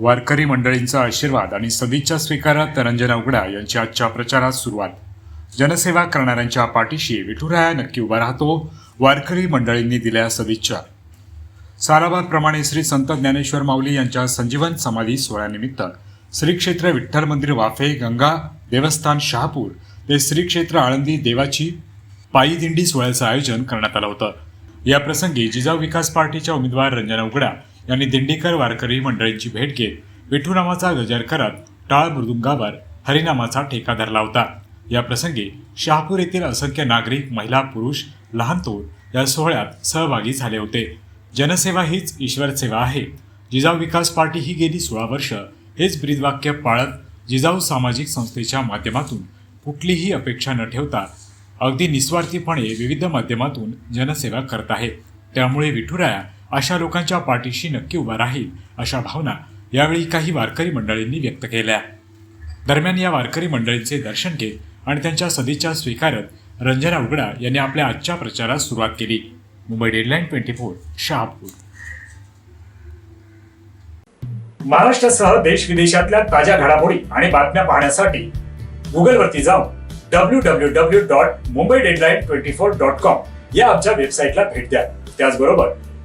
वारकरी मंडळींचा आशीर्वाद आणि सदिच्छा स्वीकारात रंजना उगडा यांची आजच्या प्रचारात सुरुवात. जनसेवा करणाऱ्यांच्या पाठीशी विठुराया नक्की उभा राहतो वारकरी मंडळींनी दिल्या सदिच्छा. साराबादप्रमाणे श्री संत ज्ञानेश्वर माऊली यांच्या संजीवन समाधी सोहळ्यानिमित्त श्री क्षेत्र विठ्ठल मंदिर वाफे गंगा देवस्थान शहापूर ते श्री क्षेत्र आळंदी देवाची पायी दिंडी सोहळ्याचं आयोजन करण्यात आलं होतं. या प्रसंगी जिजाऊ विकास पार्टीच्या उमेदवार रंजना उगडा यांनी दिंडीकर वारकरी मंडळींची भेट घेत विठुरामाचा गजर करत टाळ मृदुंगावर हरिनामाचा ठेका धरला होता. या प्रसंगी शहापूर येथील असंख्य नागरिक महिला पुरुष लहान तोर या सोहळ्यात सहभागी झाले होते. जनसेवा हीच ईश्वर सेवा आहे. जिजाऊ विकास पार्टी ही गेली सोळा वर्ष हेच ब्रीदवाक्य पाळत जिजाऊ सामाजिक संस्थेच्या माध्यमातून कुठलीही अपेक्षा न ठेवता अगदी निस्वार्थीपणे विविध माध्यमातून जनसेवा करत आहे. त्यामुळे विठुराया अशा लोकांच्या पाठीशी नक्की उभा राहील अशा भावना यावेळी काही वारकरी मंडळींनी व्यक्त केल्या. दरम्यान या वारकरी मंडळींचे दर्शन घेत आणि त्यांच्या सदिच्छा स्वीकारत रंजना उगडा यांनी आपल्या आजच्या प्रचारात सुरुवात केली. Mumbai deadline twenty four Shahapur. महाराष्ट्रासह देश विदेशातल्या ताज्या घडामोडी आणि बातम्या पाहण्यासाठी गुगलवरती जाऊन W W W dot Mumbai deadline twenty four dot com या आमच्या वेबसाईटला भेट द्या. त्याचबरोबर